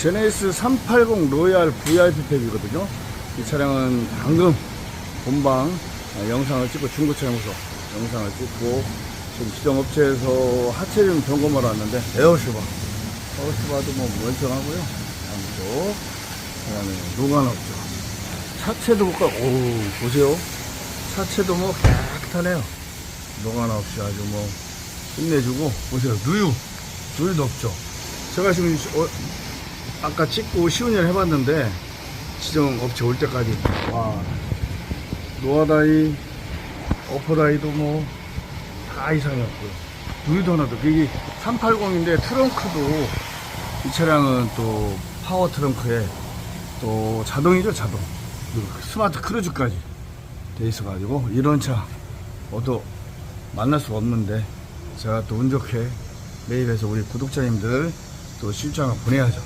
제네시스 380 로얄 VIP 팩이거든요. 이 차량은 방금 본방 아, 영상을 찍고 중고차량에서 영상을 찍고 지금 지정업체에서 하체를 점검하러 왔는데 에어슈바 에어슈바도 뭐 멀쩡하고요. 다음또 그다음에 노관 없죠. 차체도 볼까? 오 보세요. 차체도 뭐 깨끗하네요. 노관 없이 아주 뭐 힘내주고 보세요. 누유 누유도 없죠. 제가 지금 어, 아까 찍고 시운전을 해봤는데 지정 업체 올 때까지. 와. 노아다이 어퍼다이도 뭐 다 이상이었고요. 누유도 하나도. 그게 380인데 트렁크도 이 차량은 또 파워 트렁크에 또 자동이죠 자동. 그리고 스마트 크루즈까지 돼 있어 가지고 이런 차 어도 만날 수가 없는데 제가 또 운 좋게 매입해서 우리 구독자님들 또 실장을 보내야죠